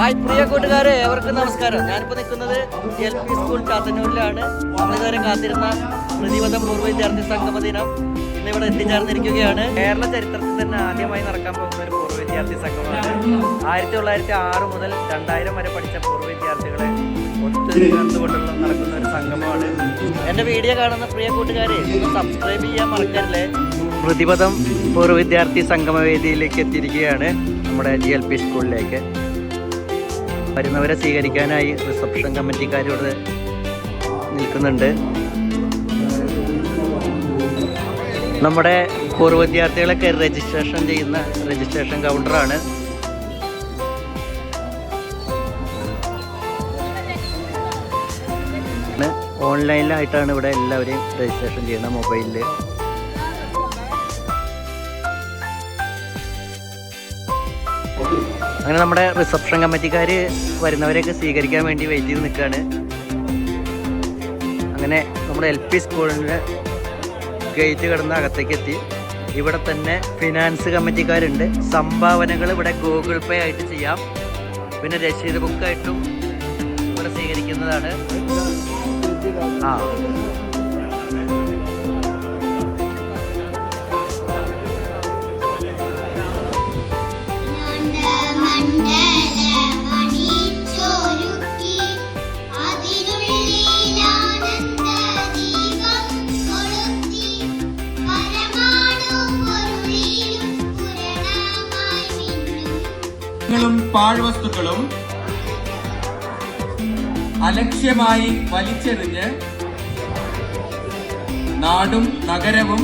Hi പ്രിയ കൂട്ടുകാരെ അവർക്ക് നമസ്കാരം. ഞാനിപ്പോൾ നിൽക്കുന്നത് എൽ പി സ്കൂൾ ചാത്തന്നൂരിലാണ് നമ്മളിതുവരെ കാത്തിരുന്ന പ്രതിപദം പൂർവ വിദ്യാർത്ഥി സംഗമ ദിനം ഇന്ന് ഇവിടെ എത്തിച്ചേർന്നിരിക്കുകയാണ്. കേരള ചരിത്രത്തിൽ തന്നെ ആദ്യമായി നടക്കാൻ പോകുന്ന ഒരു പൂർവ വിദ്യാർത്ഥി സംഗമമാണ്. ആയിരത്തി തൊള്ളായിരത്തി ആറ് മുതൽ രണ്ടായിരം വരെ പഠിച്ച പൂർവ വിദ്യാർത്ഥികളെ ഒത്തുചേർന്നുകൊണ്ടുള്ള നടക്കുന്ന ഒരു സംഗമമാണ്. എന്റെ വീഡിയോ കാണുന്ന പ്രിയ കൂട്ടുകാരെ സബ്സ്ക്രൈബ് ചെയ്യാൻ മറക്കല്ലേ പ്രതിപദം പൂർവ വിദ്യാർത്ഥി സംഗമവേദിയിലേക്ക് എത്തിയിരിക്കുകയാണ് നമ്മുടെ ജി എൽ പി സ്കൂളിലേക്ക്. വരുന്നവരെ സ്വീകരിക്കാനായി റിസപ്ഷൻ കമ്മിറ്റിക്കാരോട് നിൽക്കുന്നുണ്ട്. നമ്മുടെ പൂർവ വിദ്യാർത്ഥികളൊക്കെ രജിസ്ട്രേഷൻ ചെയ്യുന്ന രജിസ്ട്രേഷൻ കൗണ്ടറാണ്. ഓൺലൈനിലായിട്ടാണ് ഇവിടെ എല്ലാവരെയും രജിസ്ട്രേഷൻ ചെയ്യുന്നത് മൊബൈലിൽ അങ്ങനെ നമ്മുടെ റിസപ്ഷൻ കമ്മിറ്റിക്കാർ വരുന്നവരെയൊക്കെ സ്വീകരിക്കാൻ വേണ്ടി വെയിറ്റ് ചെയ്ത് നിൽക്കുകയാണ്. അങ്ങനെ നമ്മുടെ എൽ പി സ്കൂളിന്റെ ഗേറ്റ് കിടന്ന അകത്തേക്ക് എത്തി. ഇവിടെ തന്നെ ഫിനാൻസ് കമ്മിറ്റിക്കാരുണ്ട്. സംഭാവനകൾ ഇവിടെ ഗൂഗിൾ പേ ആയിട്ട് ചെയ്യാം. പിന്നെ രസീത് ബുക്കായിട്ടും ഇവിടെ സ്വീകരിക്കുന്നതാണ്. ആ. ങ്ങളും പാഴ്വസ്തുക്കളും അലക്ഷ്യമായി വലിച്ചെറിഞ്ഞ് നാടും നഗരവും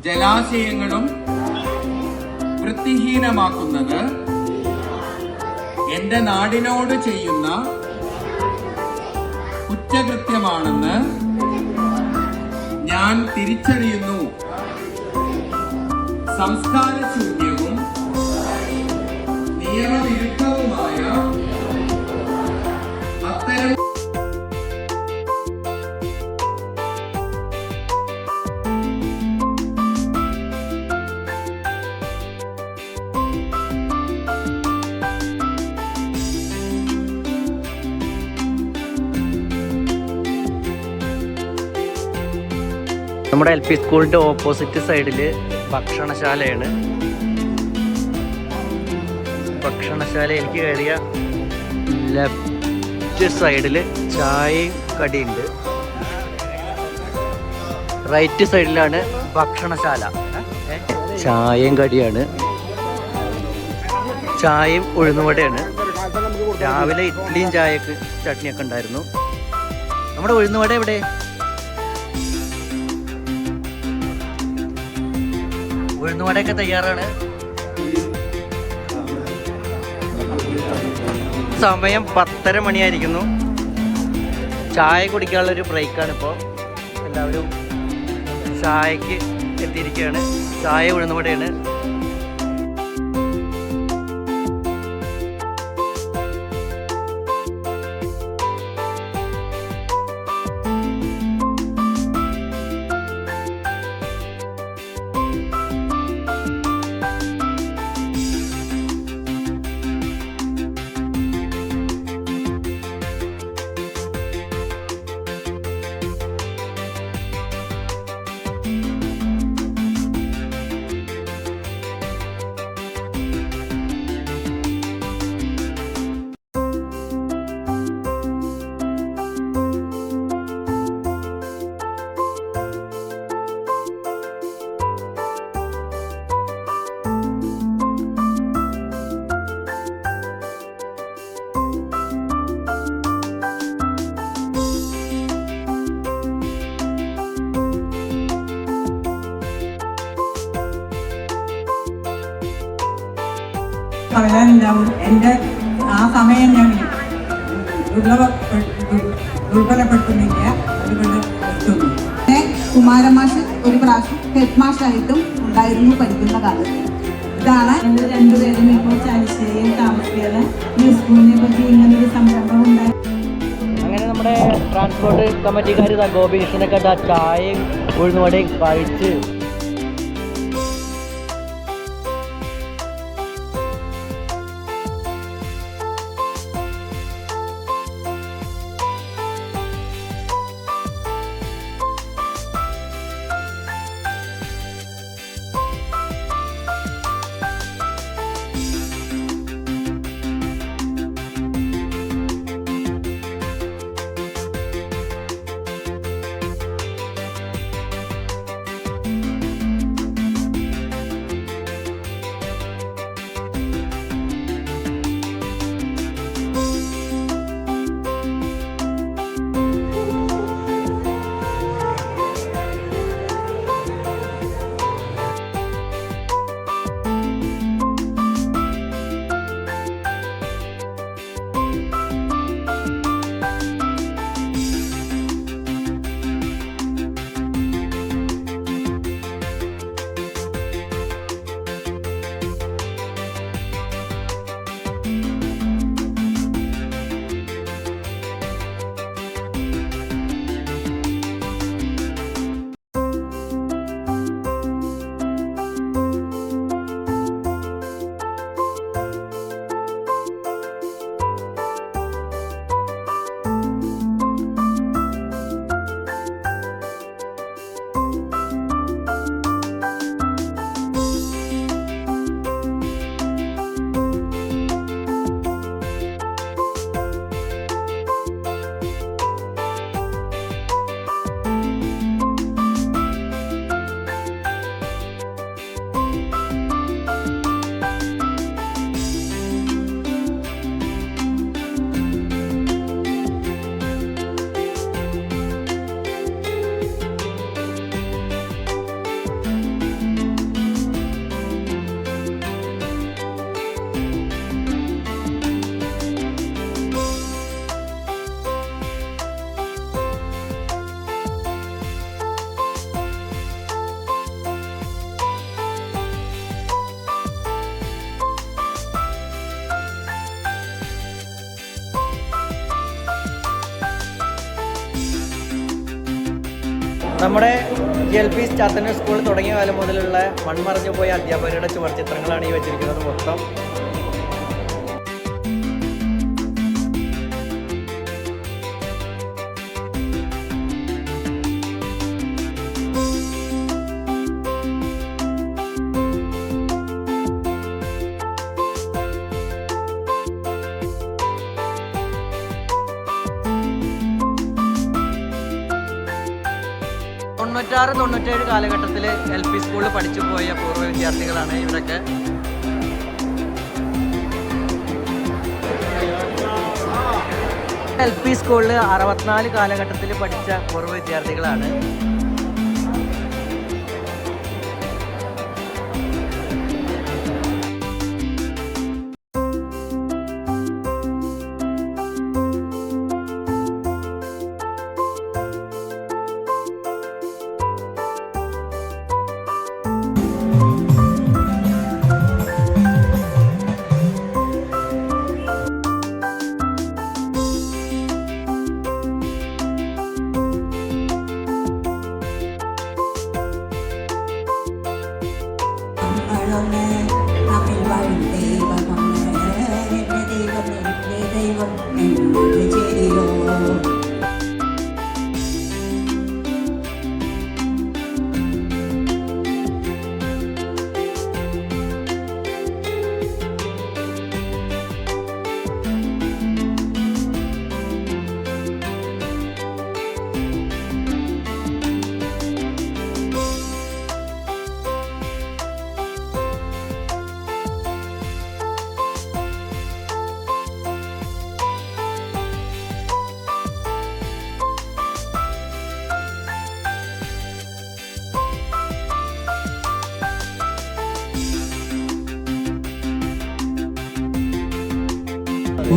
ജലാശയങ്ങളും വൃത്തിഹീനമാക്കുന്നത് എന്റെ നാടിനോട് ചെയ്യുന്ന കുറ്റകൃത്യമാണെന്ന് ഞാൻ തിരിച്ചറിയുന്നു. സംസ്കാരശൂന്യവും നിയമവിരുദ്ധവുമായ അത്തരം നമ്മുടെ എൽ പി സ്കൂളിന്റെ ഓപ്പോസിറ്റ് സൈഡിൽ ഭക്ഷണശാലയാണ്. ഭക്ഷണശാല എനിക്ക് കയറിയ ലെഫ്റ്റ് സൈഡിൽ ചായയും കടിയുണ്ട്. റൈറ്റ് സൈഡിലാണ് ഭക്ഷണശാല? ചായയും കടിയാണ്. ചായയും ഉഴുന്നുവടയാണ്. രാവിലെ ഇഡ്ഡലിയും ചായക്ക് ചട്നിയൊക്കെ ഉണ്ടായിരുന്നു. നമ്മുടെ ഉഴുന്നുവട എവിടെ? ഉഴുന്നുവടയൊക്കെ തയ്യാറാണ്. സമയം പത്തര മണിയായിരിക്കുന്നു. ചായ കുടിക്കാനുള്ളൊരു ബ്രേക്കാണ് ഇപ്പോൾ എല്ലാവരും ചായക്ക് എത്തിയിരിക്കുകയാണ്. ചായ ഉഴുന്നുവടയാണ്. പറയാനുണ്ടാവും എന്റെ ആ സമയം ഞാൻ ദുർലഭ ദുർബലപ്പെടുത്തുന്നില്ല. അതുകൊണ്ട് പിന്നെ കുമാരമാഷ് ഒരു പ്രാവശ്യം ഹെഡ് മാഷായിട്ടും ഉണ്ടായിരുന്നു പഠിക്കുന്ന കാലത്ത്. ഇതാണ് ഞങ്ങൾ രണ്ടുപേരും ഇപ്പോൾ ചാലിശ്ശേരിയിൽ താമസിക്കുന്നത് ഈ സ്കൂളിനെ പറ്റി ഇങ്ങനൊരു സംരംഭം ഉണ്ടായി. അങ്ങനെ നമ്മുടെ ട്രാൻസ്പോർട്ട് കമ്മിറ്റിക്കാർ ഗോപികൃഷ്ണനൊക്കെ ചായയും ഉഴുന്നുവടയും കഴിച്ച് നമ്മുടെ G L P Chathannur school തുടങ്ങിയ കാലം മുതലുള്ള മൺമറഞ്ഞു പോയ അധ്യാപകരുടെ ചുവർ ചിത്രങ്ങളാണ് ഈ വെച്ചിരിക്കുന്നത് മൊത്തം. തൊണ്ണൂറ്റാറ് തൊണ്ണൂറ്റേഴ് കാലഘട്ടത്തിൽ എൽ പി സ്കൂളിൽ പഠിച്ചു പോയ പൂർവ വിദ്യാർത്ഥികളാണ് ഇവരൊക്കെ. എൽ പി സ്കൂളിൽ അറുപത്തിനാല് കാലഘട്ടത്തിൽ പഠിച്ച പൂർവ വിദ്യാർത്ഥികളാണ്.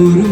ഒരു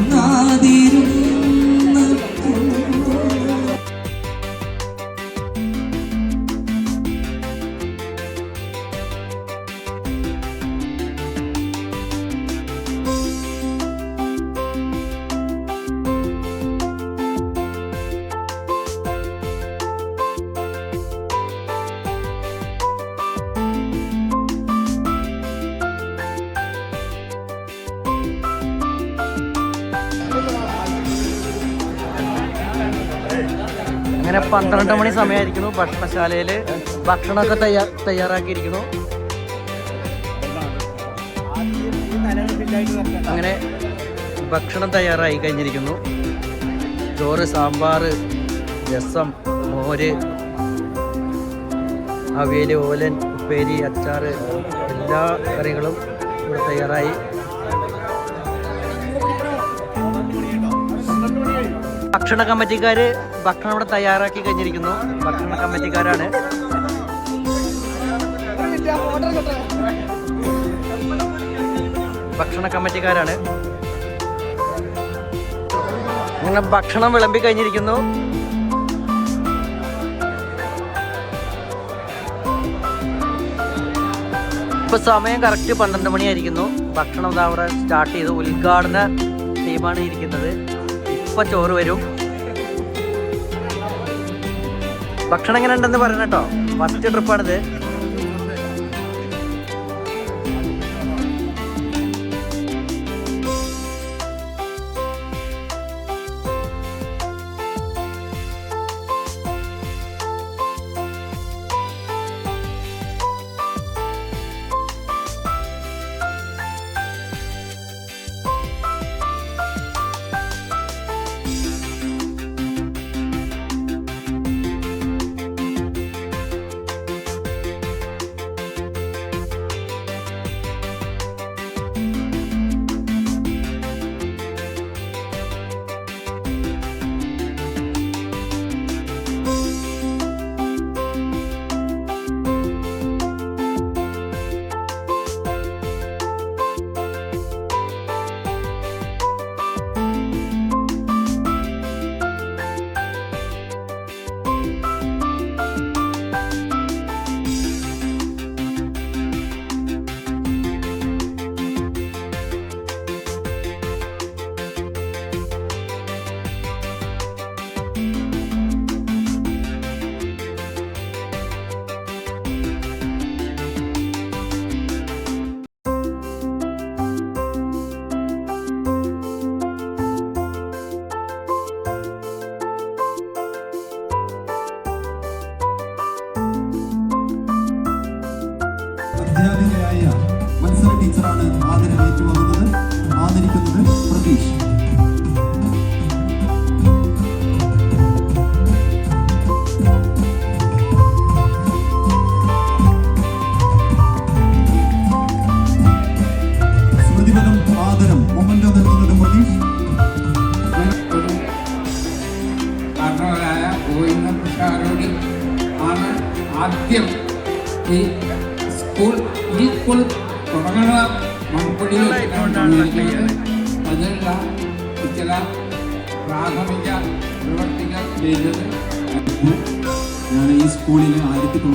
പന്ത്രണ്ട് മണി സമയമായിരിക്കുന്നു. ഭക്ഷണശാലയിൽ ഭക്ഷണമൊക്കെ തയ്യാ തയ്യാറാക്കിയിരിക്കുന്നു. അങ്ങനെ ഭക്ഷണം തയ്യാറായി കഴിഞ്ഞിരിക്കുന്നു. ചോറ് സാമ്പാർ രസം മോര് അവിയൽ ഓലൻ ഉപ്പേരി അച്ചാർ എല്ലാ കറികളും ഇവിടെ തയ്യാറായി. ഭക്ഷണ കമ്മിറ്റിക്കാർ ഭക്ഷണം ഇവിടെ തയ്യാറാക്കി കഴിഞ്ഞിരിക്കുന്നു. ഭക്ഷണ കമ്മിറ്റിക്കാരാണ്. ഭക്ഷണ കമ്മിറ്റിക്കാരാണ്. അങ്ങനെ ഭക്ഷണം വിളമ്പി കഴിഞ്ഞിരിക്കുന്നു. ഇപ്പൊ സമയം കറക്റ്റ് പന്ത്രണ്ട് മണിയായിരിക്കുന്നു. ഭക്ഷണം അവിടെ സ്റ്റാർട്ട് ചെയ്ത് ഉദ്ഘാടന ടീമാണ് ഇരിക്കുന്നത്. ഇപ്പൊ ചോറ് വരും. ഭക്ഷണം എങ്ങനെ ഉണ്ടെന്ന് പറയണം കേട്ടോ. ഫസ്റ്റ് ട്രിപ്പാണിത്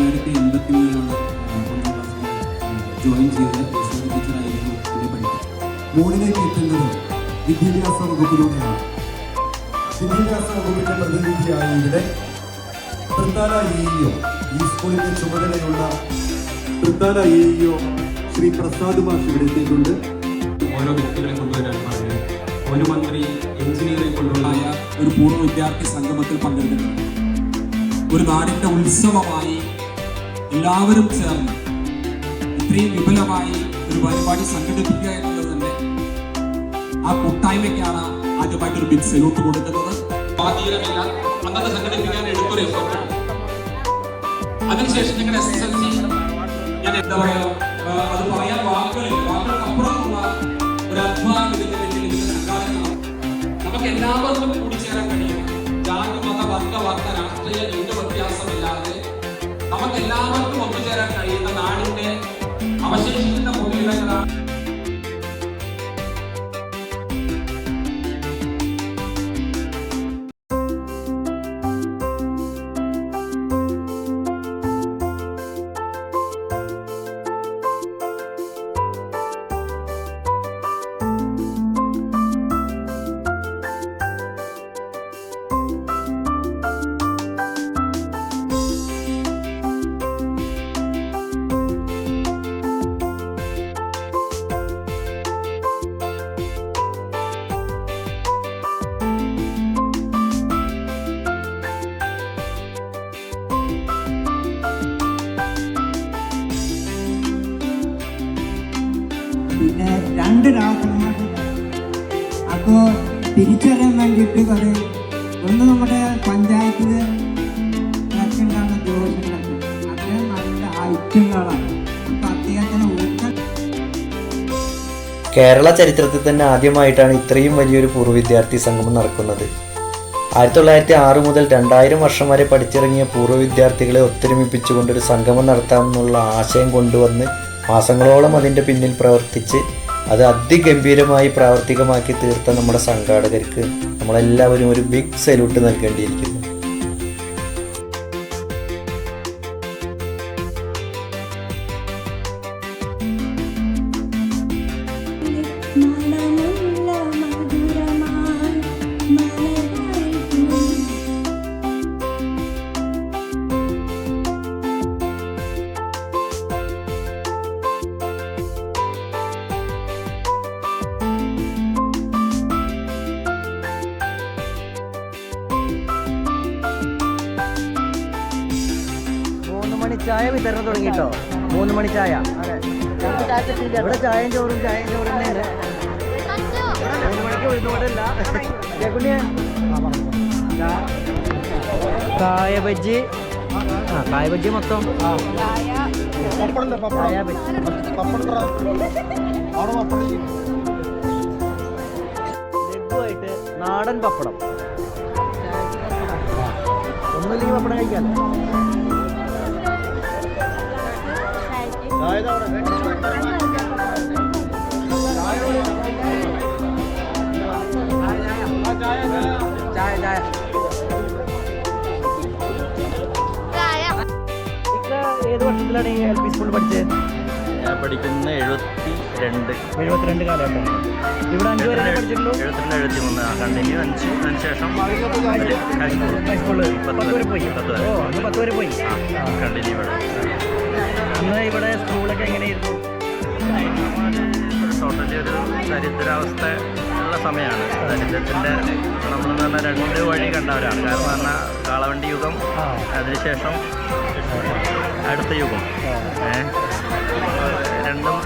തൊള്ളായിരത്തി എൺപത്തി മൂന്നിലാണ് ഒന്നാം ക്ലാസ്സിൽ ജോയിൻ ചെയ്ത് ടീച്ചറായിരുന്നു എന്നെ പഠിക്കുന്നത് മോളിലേക്ക് എത്തുന്നത് വിദ്യാഭ്യാസ വകുപ്പിലൂടെയാണ്. വിദ്യാഭ്യാസ വകുപ്പിന്റെ പ്രതിനിധിയായ ഇവിടെ തൃത്താല ഇഒ ഈ സ്കൂളിന്റെ ചുമതലയുള്ള തൃത്താല ഇഒ ശ്രീ പ്രസാദ് മാഷ് ഇവിടെ എത്തിയിട്ടുണ്ട്. ഓരോ വ്യക്തികളെ കൊണ്ടുവരാൻ പറഞ്ഞു ഒരു മന്ത്രി എഞ്ചിനീയറെ കൊണ്ടുള്ള ഒരു പൂർവ വിദ്യാർത്ഥി സംഗമത്തിൽ പങ്കെടുത്തിട്ടുണ്ട്. ഒരു നാടിന്റെ ഉത്സവമായി എല്ലാവരും ചേർന്ന് ഇത്രയും വിപുലമായി ഒരു പരിപാടി സംഘടിപ്പിക്കുക എന്നുള്ളത് തന്നെ ആ കൂട്ടായ്മയ്ക്കാണ് ആദ്യമായിട്ട് ഒരു ബിഗ് സല്യൂട്ട് കൊടുക്കുന്നത്. അതിനുശേഷം ഞങ്ങളുടെ എസ് എസ് എൽ സി ഞാൻ എന്താ പറയുക അത് പറയാൻ ഒരു അധ്വാനം നമുക്ക് എല്ലാവർക്കും കൂടിച്ചേരാൻ കഴിയും. ജാതി മത വർഗ വർഗ രാഷ്ട്രീയ എല്ലാവർക്കും ഒത്തുചേരാൻ കഴിയുന്ന നാടിന്റെ അവശേഷിക്കുന്ന പൊതുയിടങ്ങളാണ് അപ്പോൾ തിരിച്ചറിയാൻ വേണ്ടിയിട്ട് കുറേ ഒന്ന് നമ്മുടെ പഞ്ചായത്തിൽ ഇലക്ഷൻ ദോഷങ്ങളൊക്കെ അദ്ദേഹം നല്ല ഐറ്റങ്ങളാണ് കേരള ചരിത്രത്തിൽ തന്നെ ആദ്യമായിട്ടാണ് ഇത്രയും വലിയൊരു പൂർവ വിദ്യാർത്ഥി സംഗമം നടക്കുന്നത്. ആയിരത്തി തൊള്ളായിരത്തി ആറ് മുതൽ രണ്ടായിരം വർഷം വരെ പഠിച്ചിറങ്ങിയ പൂർവ വിദ്യാർത്ഥികളെ ഒത്തൊരുമിപ്പിച്ചുകൊണ്ടൊരു സംഗമം നടത്താമെന്നുള്ള ആശയം കൊണ്ടുവന്ന് മാസങ്ങളോളം അതിന്റെ പിന്നിൽ പ്രവർത്തിച്ച് അത് അതിഗംഭീരമായി പ്രാവർത്തികമാക്കി തീർത്ത നമ്മുടെ സംഘാടകർക്ക് നമ്മളെല്ലാവരും ഒരു ബിഗ് സല്യൂട്ട് നൽകേണ്ടിയിരിക്കുന്നു. ചായ. ഇവിടെ ചായയും ചോറും ചായയും ചോറും തന്നെയാണ്. മണിക്ക് കായ ബജ്ജി. ആ കായ ബജ്ജി മൊത്തം. കായ ബജ്ജി. നാടൻ പപ്പടം. ഒന്നുമില്ലെങ്കിൽ പപ്പടം കഴിക്കാം ചായ ചായ ഏത് വർഷത്തിലാണ് ഈ എൽ പി സ്കൂളിൽ പഠിച്ചത് ഞാൻ പഠിക്കുന്ന എഴുപത്തി രണ്ട് എഴുപത്തിരണ്ട് കാലഘട്ടം ഇവിടെ അഞ്ചു വരെ പഠിച്ചിട്ടുള്ളൂ? എഴുപത്തിരണ്ട് എഴുപത്തി മൂന്ന് കണ്ടിന്യൂ അഞ്ച്. ഹൈസ്കൂൾ ഹൈസ്കൂളിൽ പത്ത് വരെ. പോയി. പത്ത് വരെ. പോയി കണ്ടിന്യൂ ഇവിടെ. അന്ന് ഇവിടെ സ്കൂളൊക്കെ എങ്ങനെയായിരുന്നു? ടോട്ടലി ഒരു ദരിദ്രാവസ്ഥ ഉള്ള സമയമാണ്. ദരിദ്രത്തിന്റെ നമ്മൾ പറഞ്ഞാൽ രണ്ട് വഴി കണ്ടവരാണ്. കാരണം പറഞ്ഞാൽ കാളവണ്ടി യുഗം അതിനുശേഷം അടുത്ത യുഗം? രണ്ടും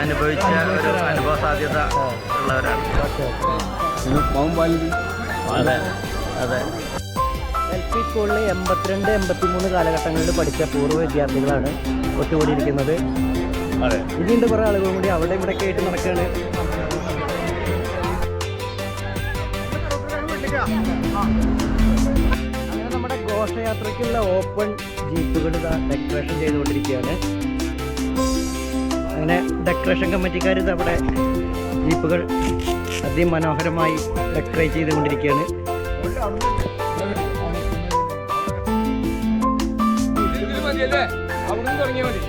അനുഭവിച്ച ഒരു അനുഭവ സാധ്യത ഉള്ളവരാണ്. അതെ അതെ. പി സ്കൂളിൽ എൺപത്തിരണ്ട് എൺപത്തിമൂന്ന് കാലഘട്ടങ്ങളിൽ പഠിച്ച പൂർവ വിദ്യാർത്ഥികളാണ് ഒത്തുകൂടിയിരിക്കുന്നത്. ഇനിയുണ്ട് കുറേ ആളുകളും കൂടി അവിടെ ഇവിടെയൊക്കെ ആയിട്ട് നടക്കുകയാണ് അങ്ങനെ നമ്മുടെ ഘോഷയാത്രയ്ക്കുള്ള ഓപ്പൺ ജീപ്പുകൾ ഡെക്കറേഷൻ ചെയ്തുകൊണ്ടിരിക്കുകയാണ്. അങ്ങനെ ഡെക്കറേഷൻ കമ്മിറ്റിക്കാർ ഇത് അവിടെ ജീപ്പുകൾ അതിമനോഹരമായി ഡെക്കറേറ്റ് ചെയ്തുകൊണ്ടിരിക്കുകയാണ്. മതിയല്ലേ അവിടുന്ന് തുടങ്ങിയാൽ മതി.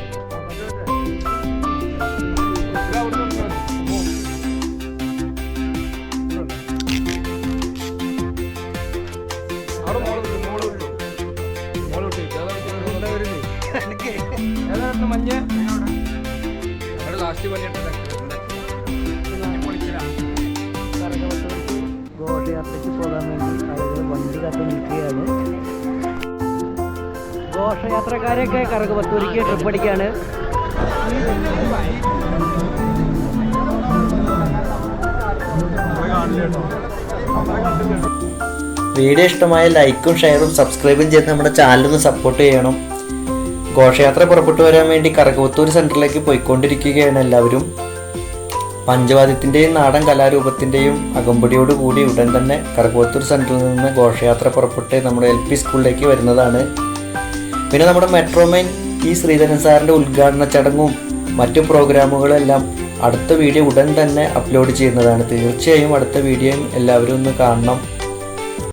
ഘോഷയാത്രക്കാരൊക്കെ കറകുപത്തൂരിക്ക് ട്രിപ്പ് അടിക്കുകയാണ് വീഡിയോ ഇഷ്ടമായ ലൈക്കും ഷെയറും സബ്സ്ക്രൈബും ചെയ്ത് നമ്മുടെ ചാനലൊന്ന് സപ്പോർട്ട് ചെയ്യണം. ഘോഷയാത്ര പുറപ്പെട്ടു വരാൻ വേണ്ടി കറകവത്തൂർ സെന്ററിലേക്ക് പോയിക്കൊണ്ടിരിക്കുകയാണ് എല്ലാവരും. പഞ്ചവാദ്യത്തിന്റെയും നാടൻ കലാരൂപത്തിന്റെയും അകമ്പടിയോട് കൂടി ഉടൻ തന്നെ കറകവത്തൂർ സെന്ററിൽ നിന്ന് ഘോഷയാത്ര പുറപ്പെട്ട് നമ്മുടെ എൽ പി സ്കൂളിലേക്ക് വരുന്നതാണ്. പിന്നെ നമ്മുടെ മെട്രോമൈൻ ഈ ശ്രീധരൻ സാറിന്റെ ഉദ്ഘാടന ചടങ്ങും മറ്റു പ്രോഗ്രാമുകളെല്ലാം അടുത്ത വീഡിയോ ഉടൻ തന്നെ അപ്ലോഡ് ചെയ്യുന്നതാണ്. തീർച്ചയായും അടുത്ത വീഡിയോയും എല്ലാവരും ഒന്ന് കാണണം.